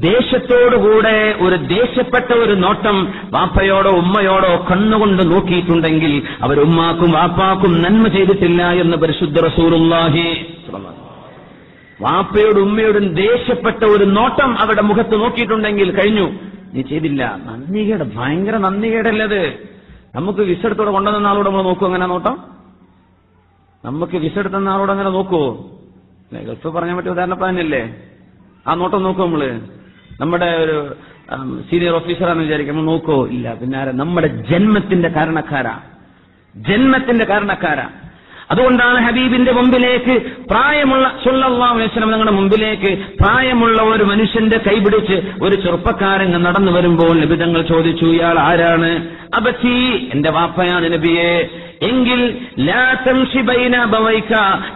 ദേശത്തോടുകൂടെ ഒരു ദേശപ്പെട്ട ഒരു നോട്ടം വാപ്പയോടോ ഉമ്മയോടോ കണ്ണുകൊണ്ട് നോക്കിയിട്ടുണ്ടെങ്കിൽ അവർ ഉമ്മാക്കും വാപ്പാക്കും നന്മ ചെയ്തിട്ടില്ല എന്ന് പരിശുദ്ധ റസൂലുള്ളാഹി. വാപ്പയോടും ഉമ്മയോടും ദേഷ്യപ്പെട്ട ഒരു നോട്ടം അവരുടെ മുഖത്ത് നോക്കിയിട്ടുണ്ടെങ്കിൽ കഴിഞ്ഞു. നീ ചെയ്തില്ല. നന്ദികേട് ഭയങ്കര നന്ദികേടല്ലത് നമുക്ക് വിസ എടുത്തോടെ കൊണ്ടുവന്ന ആളോട് നമ്മൾ നോക്കും അങ്ങനെ നോട്ടം. നമുക്ക് വിസ എടുത്തുന്ന ആളോട് അങ്ങനെ നോക്കുവോ ഗൾഫ് പറഞ്ഞാൽ പറ്റിയ ഉദാഹരണപ്പാനല്ലേ ആ നോട്ടം നോക്കൂ നമ്മൾ. നമ്മുടെ ഒരു സീനിയർ ഓഫീസറാണെന്ന് വിചാരിക്കും. നമ്മൾ നോക്കോ. ഇല്ല പിന്നെ നമ്മുടെ ജന്മത്തിന്റെ കാരണക്കാരാ. ജന്മത്തിന്റെ കാരണക്കാരാ. അതുകൊണ്ടാണ് ഹബീബിന്റെ മുമ്പിലേക്ക് പ്രായമുള്ള സുല്ലാ അലൈഹി വസല്ലം നിങ്ങളുടെ മുമ്പിലേക്ക് പ്രായമുള്ള ഒരു മനുഷ്യന്റെ കൈപിടിച്ച് ഒരു ചെറുപ്പക്കാരൻ നടന്നു വരുമ്പോൾ ലഭിതങ്ങൾ ചോദിച്ചു ഇയാൾ ആരാണ്? അബച്ചി എന്റെ വാപ്പയാണ് നബിയെ. എങ്കിൽ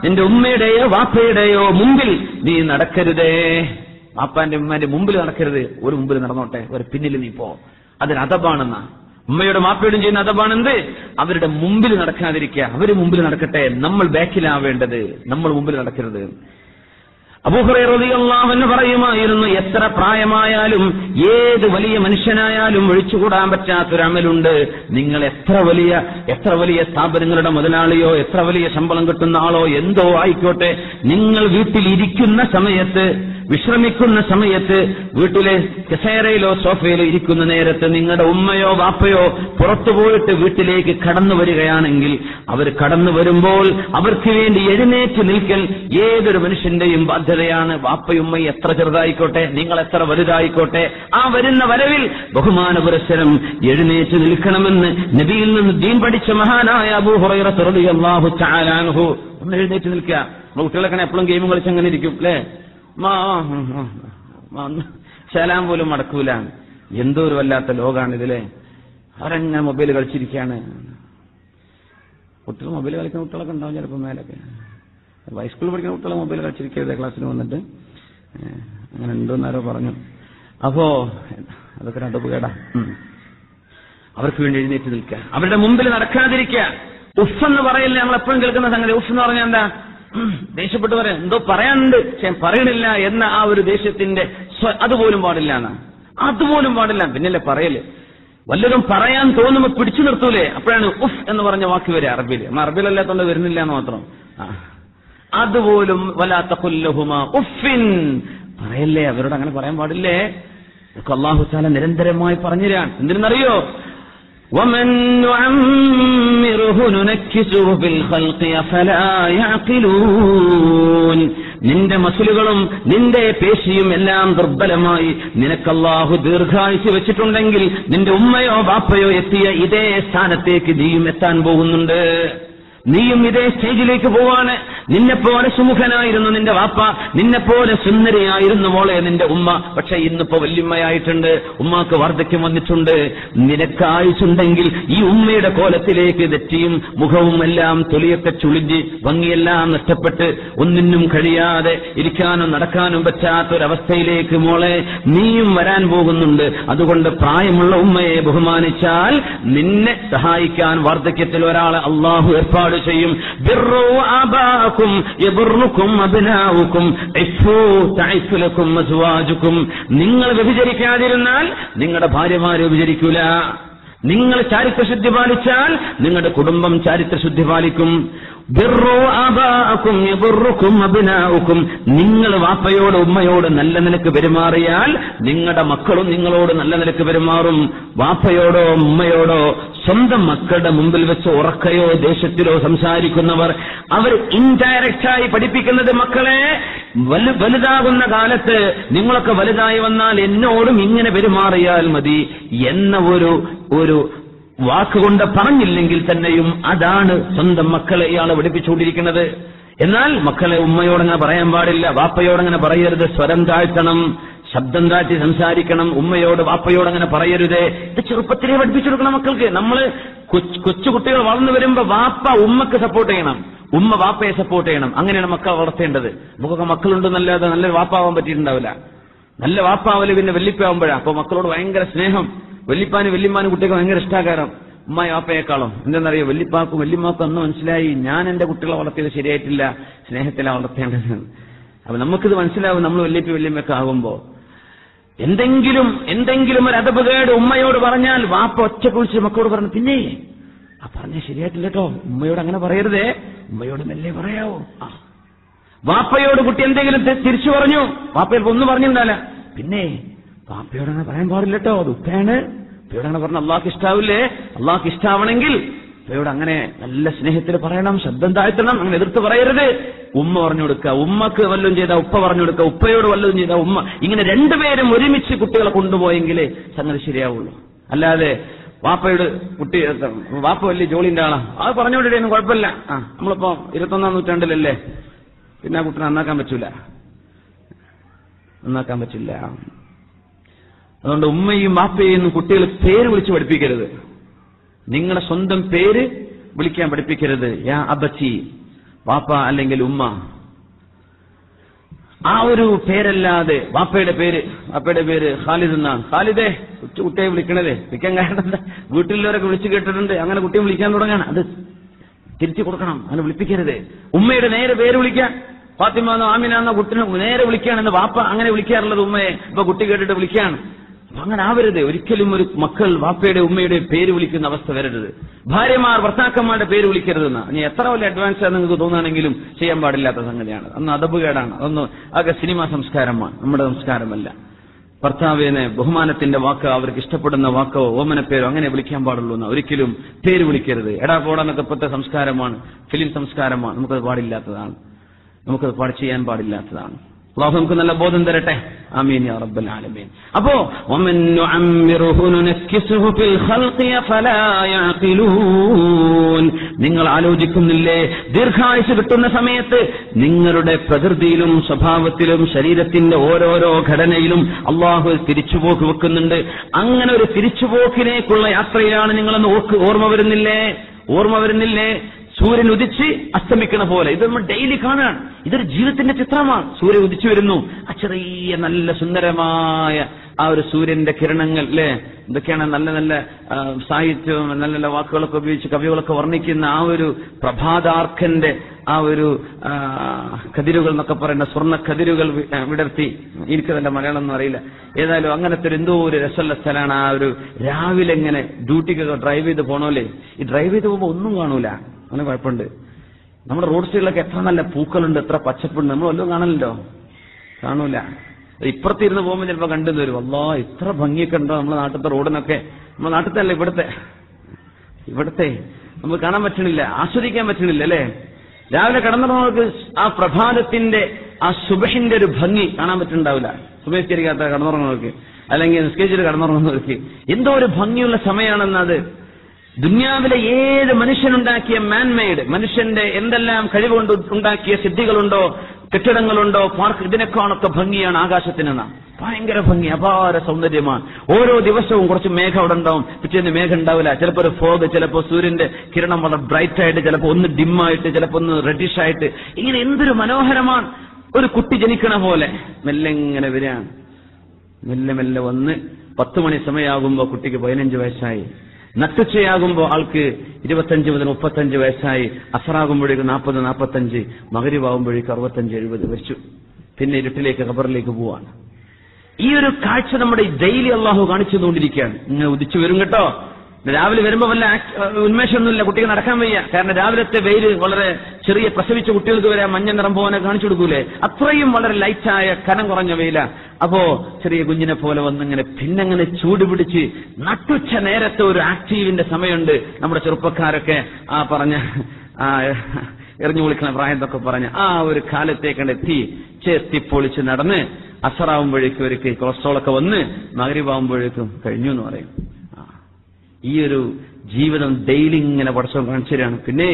നിന്റെ ഉമ്മയുടെയോ വാപ്പയുടെയോ മുമ്പിൽ നീ നടക്കരുതേ. വാപ്പാന്റെ ഉമ്മാന്റെ മുമ്പിൽ നടക്കരുത് ഒരു മുമ്പിൽ നടന്നോട്ടെ ഒരു പിന്നിൽ നീ പോ. അതിന് അതബാണെന്നാ ഉമ്മയുടെ മാപ്പയോടും ചെയ്യുന്ന അതപാണെന്ത് അവരുടെ മുമ്പിൽ നടക്കാതിരിക്കുക. അവർ മുമ്പിൽ നടക്കട്ടെ. നമ്മൾ ബാക്കിലാവേണ്ടത്. നമ്മൾ മുമ്പിൽ നടക്കരുത്. അബൂഹുറേറിയല്ലാവെന്ന് പറയുമായിരുന്നു എത്ര പ്രായമായാലും ഏത് വലിയ മനുഷ്യനായാലും ഒഴിച്ചുകൂടാൻ പറ്റാത്തൊരമലുണ്ട്. നിങ്ങൾ എത്ര വലിയ എത്ര വലിയ സ്ഥാപനങ്ങളുടെ മുതലാളിയോ എത്ര വലിയ ശമ്പളം കിട്ടുന്ന ആളോ എന്തോ ആയിക്കോട്ടെ. നിങ്ങൾ വീട്ടിൽ ഇരിക്കുന്ന സമയത്ത് വിശ്രമിക്കുന്ന സമയത്ത് വീട്ടിലെ കസേരയിലോ സോഫയിലോ ഇരിക്കുന്ന നേരത്ത് നിങ്ങളുടെ ഉമ്മയോ വാപ്പയോ പുറത്തുപോയിട്ട് വീട്ടിലേക്ക് കടന്നു വരികയാണെങ്കിൽ അവർ കടന്നു വരുമ്പോൾ അവർക്ക് വേണ്ടി എഴുന്നേറ്റ് നിൽക്കൽ ഏതൊരു മനുഷ്യന്റെയും ബാധ്യതയാണ്. വാപ്പയുമ്മയും എത്ര ചെറുതായിക്കോട്ടെ നിങ്ങൾ എത്ര വലുതായിക്കോട്ടെ ആ വരുന്ന വരവിൽ ബഹുമാന പുരസ്സരം എഴുന്നേറ്റ് നിൽക്കണമെന്ന് നബിയിൽ നിന്ന് ദീൻ പഠിച്ച മഹാനായ അബൂഹുറൈറ അള്ളാഹു ചാലാൻഹു ഒന്ന് എഴുന്നേറ്റ് നിൽക്കുക. കുട്ടികളൊക്കെ എപ്പോഴും ഗെയിം കളിച്ചങ്ങനെ ഇരിക്കും അല്ലേ? ശലാം പോലും മടക്കൂല. എന്തോ ഒരു വല്ലാത്ത ലോകാണ് ഇതിലെ അവരങ്ങനെ മൊബൈൽ കളിച്ചിരിക്കുകയാണ് കുട്ടികൾ മൊബൈൽ കളിക്കുന്ന കുട്ടികളൊക്കെ ഉണ്ടാവും ചിലപ്പോൾ മേലൊക്കെ. ഹൈസ്കൂളിൽ പഠിക്കുന്ന കുട്ടികളെ മൊബൈൽ കളിച്ചിരിക്കരുത് ക്ലാസ്സിൽ വന്നിട്ട്. അങ്ങനെ ഉണ്ടെന്നാരോ പറഞ്ഞു. അപ്പോ അതൊക്കെ രണ്ടു കേടാ അവർക്ക് വേണ്ടി എഴുന്നേറ്റ് നിൽക്കുക. അവരുടെ മുമ്പിൽ നടക്കാതിരിക്കുക. ഉഫ് എന്ന് പറയില്ല നമ്മൾ എപ്പോഴും കേൾക്കുന്ന സംഗതി. ഉഫ് എന്ന് പറഞ്ഞാൽ എന്താ? ദേഷ്യപ്പെട്ട് പറയാം എന്തോ പറയാനുണ്ട്. പക്ഷെ പറയണില്ല എന്ന ആ ഒരു ദേഷ്യത്തിന്റെ അതുപോലും പാടില്ല അതുപോലും പാടില്ല. പിന്നല്ലേ പറയൽ. വല്ലതും പറയാൻ തോന്നുമ്പോ പിടിച്ചു നിർത്തൂലേ? അപ്പോഴാണ് ഉഫ് എന്ന് പറഞ്ഞ വാക്ക് വരെ അറബിയിൽ. അറബിയിലല്ലാത്തോണ്ട് വരുന്നില്ല എന്ന് മാത്രം. അതുപോലും വലാത്ത കൊല്ലഹുമ ഉഫിൻ. പറയല്ലേ? അവരോട് അങ്ങനെ പറയാൻ പാടില്ലേ? അള്ളാഹു താല നിരന്തരമായി പറഞ്ഞുതരാൻ. എന്തിനെന്നറിയോ? ومن نعمره ننكسه في الخلق فلا يعقلون നിന്റെ മസിലുകളും നിന്റെ പേശിയും എല്ലാം ദുർബലമായി നിനക്കല്ലാഹു ദീർഘായുസ് വെച്ചിട്ടുണ്ടെങ്കിൽ നിന്റെ ഉമ്മയോ ബാപ്പയോ എത്തിയ ഇതേ സ്ഥാനത്തേക്ക് നീയും എത്താൻ പോകുന്നുണ്ട് നീയും ഇതേ സ്റ്റേജിലേക്ക് പോവാണ്. നിന്നെപ്പോലെ സുമുഖനായിരുന്നു നിന്റെ വാപ്പ. നിന്നെപ്പോലെ സുന്ദരിയായിരുന്നു മോളെ നിന്റെ ഉമ്മ. പക്ഷെ ഇന്നിപ്പോ വല്യമ്മയായിട്ടുണ്ട്. ഉമ്മാക്ക് വാർദ്ധക്യം വന്നിട്ടുണ്ട്. നിനക്കായുസുണ്ടെങ്കിൽ ഈ ഉമ്മയുടെ കോലത്തിലേക്ക് തെറ്റിയും മുഖവും എല്ലാം തൊലിയൊക്കെ ചുളിഞ്ഞ് ഭംഗിയെല്ലാം നഷ്ടപ്പെട്ട് ഒന്നിനും കഴിയാതെ ഇരിക്കാനും നടക്കാനും പറ്റാത്തൊരവസ്ഥയിലേക്ക് മോളെ നീയും വരാൻ പോകുന്നുണ്ട്. അതുകൊണ്ട് പ്രായമുള്ള ഉമ്മയെ ബഹുമാനിച്ചാൽ നിന്നെ സഹായിക്കാൻ വാർദ്ധക്യത്തിൽ ഒരാളെ അള്ളാഹു ഏർപ്പാട് ചെയ്യും? തഇഫ്ലക്കും അസ്വാജുക്കും. നിങ്ങൾ വ്യഭിചരിക്കാതിരുന്നാൽ നിങ്ങളുടെ ഭാര്യമാരെ വ്യഭിചരിക്കൂല. നിങ്ങൾ ചാരിത്രശുദ്ധി പാലിച്ചാൽ നിങ്ങളുടെ കുടുംബം ചാരിത്രശുദ്ധി പാലിക്കും. നിങ്ങൾ വാപ്പയോട് ഉമ്മയോട് നല്ല നിലയ്ക്ക് പെരുമാറിയാൽ നിങ്ങളുടെ മക്കളും നിങ്ങളോട് നല്ല നിലയ്ക്ക് പെരുമാറും. വാപ്പയോടോ ഉമ്മയോടോ സ്വന്തം മക്കളുടെ മുമ്പിൽ വെച്ച് ഉറക്കയോ ദേശത്തിലോ സംസാരിക്കുന്നവർ അവർ ഇൻഡയറക്റ്റായി പഠിപ്പിക്കുന്നത് മക്കളെ വലുതാകുന്ന കാലത്ത് നിങ്ങളൊക്കെ വലുതായി വന്നാൽ എന്നോടും ഇങ്ങനെ പെരുമാറിയാൽ മതി. എന്ന ഒരു ഒരു വാക്കുകൊണ്ട് പറഞ്ഞില്ലെങ്കിൽ തന്നെയും അതാണ് സ്വന്തം മക്കളെ ഇയാൾ പഠിപ്പിച്ചുകൊണ്ടിരിക്കുന്നത്. എന്നാൽ മക്കളെ ഉമ്മയോടങ്ങനെ പറയാൻ പാടില്ല വാപ്പയോടങ്ങനെ പറയരുത് സ്വരം താഴ്ത്തണം ശബ്ദം താഴ്ത്തി സംസാരിക്കണം ഉമ്മയോട് വാപ്പയോട് അങ്ങനെ പറയരുത്. ഇത് ചെറുപ്പത്തിലേ പഠിപ്പിച്ചു കൊടുക്കണം മക്കൾക്ക്. നമ്മൾ കൊച്ചു കുട്ടികൾ വളർന്നു വരുമ്പോ വാപ്പ ഉമ്മക്ക് സപ്പോർട്ട് ചെയ്യണം. ഉമ്മ വാപ്പയെ സപ്പോർട്ട് ചെയ്യണം. അങ്ങനെയാണ് മക്കൾ വളർത്തേണ്ടത്. നമുക്കൊക്കെ മക്കളുണ്ടെന്നല്ലാതെ നല്ലൊരു വാപ്പാവാൻ പറ്റിയിട്ടുണ്ടാവില്ല. നല്ല വാപ്പാവൽ പിന്നെ വെല്ലിപ്പാവുമ്പോഴാണ് അപ്പൊ മക്കളോട് ഭയങ്കര സ്നേഹം. വെല്ലിപ്പാനും വെല്ലിമാനും കുട്ടികൾക്ക് ഭയങ്കര ഇഷ്ടാകാരം. ഉമ്മായി വാപ്പയേക്കാളും. എന്തെന്നറിയോ? വല്യപ്പാക്കും വല്യമ്മാക്കും അന്ന് മനസ്സിലായി. ഞാൻ എന്റെ കുട്ടികളെ വളർത്തിയത് ശരിയായിട്ടില്ല. സ്നേഹത്തിലാ വളർത്തേണ്ടത്. അപ്പൊ നമുക്കിത് മനസ്സിലാവും നമ്മൾ വല്യപ്പി വല്യമ്മയൊക്കെ ആകുമ്പോൾ എന്തെങ്കിലും എന്തെങ്കിലും ഒരു അതപകേട് ഉമ്മയോട് പറഞ്ഞാൽ വാപ്പ ഒറ്റ കുളിച്ച് മക്കളോട് പറഞ്ഞു പിന്നെ ആ പറഞ്ഞ ശരിയായിട്ടില്ല കേട്ടോ ഉമ്മയോട് അങ്ങനെ പറയരുതേ. ഉമ്മയോട് മെല്ലെ പറയാവോ. ആ. വാപ്പയോട് കുട്ടി എന്തെങ്കിലും തിരിച്ചു പറഞ്ഞു. വാപ്പ ചിലപ്പോ ഒന്നും പിന്നെ വാപ്പയോട് പറയാൻ പാടില്ല കേട്ടോ അത് ഉപ്പയാണ്. ഉപ്പയോട് അങ്ങനെ പറഞ്ഞ അള്ളാഹ്ക്ക് ഇഷ്ടാവില്ലേ? അള്ളാഹ്ക്ക് ഇഷ്ടാവണമെങ്കിൽ ഉപ്പയോട് അങ്ങനെ നല്ല സ്നേഹത്തിൽ പറയണം ശബ്ദം താഴ്ത്തണം അങ്ങനെ എതിർത്ത് പറയരുത്. ഉമ്മ പറഞ്ഞു കൊടുക്കുക. ഉമ്മക്ക് വല്ലതും ചെയ്ത ഉപ്പ പറഞ്ഞു കൊടുക്കുക. ഉപ്പയോട് വല്ലതും ചെയ്ത ഉമ്മ. ഇങ്ങനെ രണ്ടുപേരും ഒരുമിച്ച് കുട്ടികളെ കൊണ്ടുപോയെങ്കിലേ സംഗതി ശരിയാവുള്ളൂ. അല്ലാതെ വാപ്പയോട് കുട്ടി വാപ്പ വലിയ ജോലിന്റെ ആളാ. അത് പറഞ്ഞുകൊണ്ടിരുന്നു കുഴപ്പമില്ല. ആ നമ്മളിപ്പോ ഇരുപത്തൊന്നാം നൂറ്റാണ്ടിലല്ലേ? പിന്നെ ആ കുട്ടി നന്നാക്കാൻ പറ്റൂല. നന്നാക്കാൻ പറ്റില്ല. അതുകൊണ്ട് ഉമ്മയും മാപ്പയെന്നും കുട്ടികൾ പേര് വിളിച്ച് പഠിപ്പിക്കരുത്. നിങ്ങളുടെ സ്വന്തം പേര് വിളിക്കാൻ പഠിപ്പിക്കരുത്. യാ അബച്ചി വാപ്പ അല്ലെങ്കിൽ ഉമ്മ. ആ ഒരു പേരല്ലാതെ വാപ്പയുടെ പേര് വാപ്പയുടെ പേര് ഖാലിദ് എന്നാണ്. ഖാലിദേ കുട്ടിയെ വിളിക്കണതേ. വിളിക്കാൻ കാരണം വീട്ടിലുള്ളവരൊക്കെ വിളിച്ചു കേട്ടിട്ടുണ്ട്. അങ്ങനെ കുട്ടിയെ വിളിക്കാൻ തുടങ്ങണം അത് തിരിച്ചു കൊടുക്കണം. അങ്ങനെ വിളിപ്പിക്കരുത്. ഉമ്മയുടെ നേരെ പേര് വിളിക്കാൻ. ഫാത്തിമ എന്നോ ആമിന എന്നോ കുട്ടിനെ നേരെ വിളിക്കുകയാണെന്ന് വാപ്പ അങ്ങനെ വിളിക്കാറുള്ളത് ഉമ്മയെ. ഇപ്പൊ കുട്ടി കേട്ടിട്ട് വിളിക്കുകയാണ്. അങ്ങനെ ആവരുത് ഒരിക്കലും ഒരു മക്കൾ വാപ്പയുടെ ഉമ്മയുടെ പേര് വിളിക്കുന്ന അവസ്ഥ വരരുത്. ഭാര്യമാർ ഭർത്താക്കന്മാരുടെ പേര് വിളിക്കരുതെന്ന്. ഇനി എത്ര വലിയ അഡ്വാൻസ് ആണെന്ന് നിങ്ങൾക്ക് തോന്നുകയാണെങ്കിലും ചെയ്യാൻ പാടില്ലാത്ത സംഗതിയാണ്. അന്ന് അതബുകേടാണ് അതൊന്ന് ആകെ സിനിമാ സംസ്കാരമാണ്. നമ്മുടെ സംസ്കാരമല്ല. ഭർത്താവിനെ ബഹുമാനത്തിന്റെ വാക്ക് അവർക്ക് ഇഷ്ടപ്പെടുന്ന വാക്കോ ഓമന പേരോ അങ്ങനെ വിളിക്കാൻ പാടുള്ളൂ എന്ന്. ഒരിക്കലും പേര് വിളിക്കരുത്. എടാ പോടാന്നൊക്കെ ഇപ്പോഴത്തെ സംസ്കാരമാണ്. ഫിലിം സംസ്കാരമാണ്. നമുക്കത് പാടില്ലാത്തതാണ്. നമുക്കത് പാടി ചെയ്യാൻ പാടില്ലാത്തതാണ്. അള്ളാഹു നമുക്ക് നല്ല ബോധം തരട്ടെ? ആമീൻ യാ റബ്ബൽ ആലമീൻ. അപ്പോ ഫിൽ നിങ്ങൾ ആലോചിക്കുന്നില്ലേ? ദീർഘായുസ് കിട്ടുന്ന സമയത്ത് നിങ്ങളുടെ പ്രകൃതിയിലും സ്വഭാവത്തിലും ശരീരത്തിന്റെ ഓരോരോ ഘടനയിലും അള്ളാഹു തിരിച്ചുപോക്ക് വെക്കുന്നുണ്ട്. അങ്ങനെ ഒരു തിരിച്ചുപോക്കിലേക്കുള്ള യാത്രയിലാണ് നിങ്ങളെന്ന് ഓർമ്മ വരുന്നില്ലേ? ഓർമ്മ വരുന്നില്ലേ? സൂര്യൻ ഉദിച്ച് അസ്തമിക്കണ പോലെ. ഇത് നമ്മൾ ഡെയിലി കാണുകയാണ് ഇതൊരു ജീവിതത്തിന്റെ ചിത്രമാണ്. സൂര്യൻ ഉദിച്ചു വരുന്നു. ആ ചെറിയ നല്ല സുന്ദരമായ ആ ഒരു സൂര്യന്റെ കിരണങ്ങൾ അല്ലേ ഇതൊക്കെയാണ് നല്ല നല്ല സാഹിത്യവും നല്ല നല്ല വാക്കുകളൊക്കെ ഉപയോഗിച്ച് കവികളൊക്കെ വർണിക്കുന്ന ആ ഒരു പ്രഭാതാർക്കന്റെ ആ ഒരു കതിരുകൾ എന്നൊക്കെ പറയുന്ന സ്വർണ കതിരുകൾ വിടർത്തി. എനിക്ക് എനിക്കതല്ല മലയാളം ഒന്നും അറിയില്ല. ഏതായാലും അങ്ങനത്തെ ഒരു എന്തോ ഒരു രസമുള്ള സ്ഥലമാണ് ആ ഒരു രാവിലെ ഇങ്ങനെ ഡ്യൂട്ടിക്കൊക്കെ ഡ്രൈവ് ചെയ്ത് പോണോലേ. ഈ ഡ്രൈവ് ചെയ്ത് പോകുമ്പോൾ ഒന്നും കാണൂല. അങ്ങനെ കുഴപ്പമുണ്ട്. നമ്മുടെ റോഡ് സൈഡിലൊക്കെ എത്ര നല്ല പൂക്കളുണ്ട് എത്ര പച്ചപ്പുണ്ട് നമ്മൾ വല്ലതും കാണലല്ലോ കാണൂല. ഇപ്പുറത്തിരുന്ന് പോകുമ്പോൾ ചിലപ്പോൾ കണ്ടു വരും. അല്ലാ ഇത്ര ഭംഗിയൊക്കെ ഉണ്ടോ നമ്മുടെ നാട്ടിലത്തെ റോഡിനൊക്കെ? നമ്മുടെ നാട്ടിലത്തെ അല്ല ഇവിടുത്തെ? ഇവിടുത്തെ. നമുക്ക് കാണാൻ പറ്റണില്ല. ആസ്വദിക്കാൻ പറ്റണില്ല അല്ലേ? രാവിലെ കടന്നിറങ്ങുന്നവർക്ക് ആ പ്രഭാതത്തിന്റെ ആ സുബഹിന്റെ ഒരു ഭംഗി കാണാൻ പറ്റുന്നുണ്ടാവില്ല. സുബഹിസ്കരിക്കാത്ത കടന്നുറങ്ങുന്നവർക്ക് അല്ലെങ്കിൽ നിസ്കരിച്ചിട്ട് കടന്നുറങ്ങുന്നവർക്ക്. എന്തോ ഒരു ഭംഗിയുള്ള സമയമാണെന്നത്. ദുന്യാവിലെ ഏത് മനുഷ്യനുണ്ടാക്കിയ മാൻമെയ്ഡ് മനുഷ്യന്റെ എന്തെല്ലാം കഴിവുകൊണ്ട് ഉണ്ടാക്കിയ സിദ്ധികളുണ്ടോ കെട്ടിടങ്ങളുണ്ടോ പാർക്ക് ഇതിനേക്കാളൊക്കെ ഭംഗിയാണ് ആകാശത്തിനെന്ന. ഭയങ്കര ഭംഗി അപാര സൗന്ദര്യമാണ്. ഓരോ ദിവസവും കുറച്ച് മേഘം അവിടെ ഉണ്ടാവും. പിറ്റേന്ന് മേഘം ഉണ്ടാവില്ല. ചിലപ്പോൾ ഒരു ഫോഗ് ചിലപ്പോൾ സൂര്യന്റെ കിരണം വളരെ ബ്രൈറ്റ് ആയിട്ട് ചിലപ്പോൾ ഒന്ന് ഡിമ്മായിട്ട് ചിലപ്പോൾ ഒന്ന് റെഡിഷ് ആയിട്ട്. ഇങ്ങനെ എന്തൊരു മനോഹരമാണ്. ഒരു കുട്ടി ജനിക്കണ പോലെ. മെല്ലെ ഇങ്ങനെ വരികയാണ്. മെല്ലെ മെല്ലെ വന്ന് പത്ത് മണി സമയമാകുമ്പോൾ കുട്ടിക്ക് പതിനഞ്ച് വയസ്സായി. നട്ടുച്ചയാകുമ്പോൾ ആൾക്ക് ഇരുപത്തഞ്ച് മുതൽ മുപ്പത്തഞ്ച് വയസ്സായി അസറാകുമ്പോഴേക്ക് നാൽപ്പത് നാൽപ്പത്തഞ്ച് മകരിവാകുമ്പോഴേക്ക് അറുപത്തഞ്ച് എഴുപത് വെച്ചു പിന്നെ ഇരുട്ടിലേക്ക് ഖബറിലേക്ക് പോവാണ്. ഈ ഒരു കാഴ്ച നമ്മുടെ ഡെയിലി അള്ളാഹു കാണിച്ചു തന്നുകൊണ്ടിരിക്കുകയാണ് ഇങ്ങനെ ഉദിച്ചു വരും കേട്ടോ. രാവിലെ വരുമ്പോ വല്ല ഉന്മേഷമൊന്നുമില്ല കുട്ടികൾ നടക്കാൻ വയ്യ. കാരണം രാവിലത്തെ വെയിൽ വളരെ ചെറിയ പ്രസവിച്ച കുട്ടികൾക്ക് വരെ മഞ്ഞ നിറം പോകാനെ കാണിച്ചു കൊടുക്കൂലേ? അത്രയും വളരെ ലൈറ്റായ കനം കുറഞ്ഞ വെയില. അപ്പോ ചെറിയ കുഞ്ഞിനെ പോലെ വന്നിങ്ങനെ പിന്നെങ്ങനെ ചൂട് പിടിച്ച് നട്ടുച്ച നേരത്തെ ഒരു ആക്റ്റീവിന്റെ സമയമുണ്ട്. നമ്മുടെ ചെറുപ്പക്കാരൊക്കെ ആ പറഞ്ഞ ആ എറിഞ്ഞു വിളിക്കണ പ്രായം എന്നൊക്കെ പറഞ്ഞ ആ ഒരു കാലത്തേക്കണ്ട് എത്തി ചേർത്തി പൊളിച്ച് നടന്ന് അസറാവുമ്പോഴേക്കും അവർക്ക് കൊളസ്ട്രോൾ ഒക്കെ വന്ന് മകരിവാകുമ്പോഴേക്കും കഴിഞ്ഞു എന്ന് പറയും. ഈ ഒരു ജീവിതം ഡെയിലി ഇങ്ങനെ പടച്ചവൻ കാണിച്ചു പിന്നെ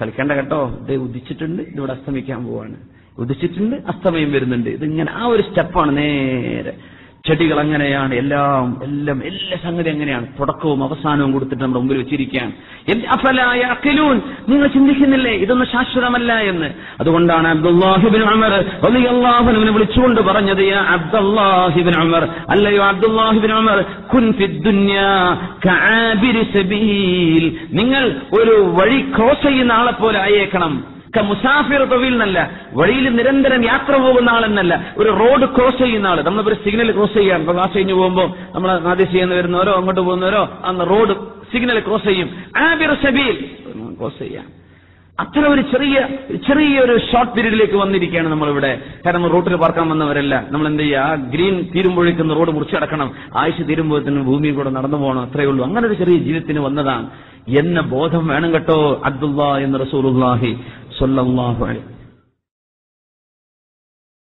കളിക്കേണ്ട കേട്ടോ ഇത് ഉദിച്ചിട്ടുണ്ട് ഇതിവിടെ അസ്തമിക്കാൻ പോവാണ്. ഉദിച്ചിട്ടുണ്ട് അസ്തമയം വരുന്നുണ്ട്. ഇതിങ്ങനെ ആ ഒരു സ്റ്റെപ്പാണ് നേരെ. ചെടികൾ അങ്ങനെയാണ് എല്ലാം എല്ലാം എല്ലാ സംഗതി അങ്ങനെയാണ് തുടക്കവും അവസാനവും കൊടുത്തിട്ട് നമ്മുടെ മുമ്പിൽ വെച്ചിരിക്കുകയാണ്. അഫലായ അഖിലൂൻ നിങ്ങൾ ചിന്തിക്കുന്നില്ലേ? ഇതൊന്നും ശാശ്വതമല്ല എന്ന്. അതുകൊണ്ടാണ് അബ്ദുല്ലാഹിബിൻ അമർ റളിയല്ലാഹുവിനെ വിളിച്ചുകൊണ്ട് പറഞ്ഞത് അബ്ദുല്ലാഹിബിൻ അമർ അല്ലയോ അബ്ദുല്ലാഹിബിൻ അമർ കുൻ നിങ്ങൾ ഒരു വഴി ക്രോസ് ചെയ്യുന്ന ആളെ പോലെ ആയേക്കണം. മുസാഫിർ തൊഴിൽ എന്നല്ല വഴിയിൽ നിരന്തരം യാത്ര പോകുന്ന ആളെന്നല്ല ഒരു റോഡ് ക്രോസ് ചെയ്യുന്ന ആൾ. നമ്മൾ ഒരു സിഗ്നൽ ക്രോസ് ചെയ്യാൻ ഇപ്പൊ ക്ലാസ് കഴിഞ്ഞ് പോകുമ്പോൾ നമ്മൾ ആദ്യം ചെയ്യുന്ന വരുന്നവരോ അങ്ങോട്ട് പോകുന്നവരോ അന്ന് റോഡ് സിഗ്നൽ ക്രോസ് ചെയ്യും. ആബിർ സബീൽ. ക്രോസ് ചെയ്യാം. അത്ര ഒരു ചെറിയ ചെറിയ ഒരു ഷോർട്ട് പീരീഡിലേക്ക് വന്നിരിക്കുകയാണ് നമ്മളിവിടെ. കാരണം റോട്ടിൽ പാർക്കാൻ വന്നവരല്ല. നമ്മൾ എന്ത് ചെയ്യുക? ആ ഗ്രീൻ തീരുമ്പോഴേക്കും റോഡ് മുറിച്ചടക്കണം ആയുഷ് തീരുമ്പോഴത്തേനും ഭൂമിയിൽ കൂടെ നടന്നു പോകണം. അത്രയേ ഉള്ളൂ. അങ്ങനെ ഒരു ചെറിയ ജീവിതത്തിന് വന്നതാണ്. എന്ന ബോധം വേണം കേട്ടോ അബ്ദുള്ള എന്ന് صلى الله عليه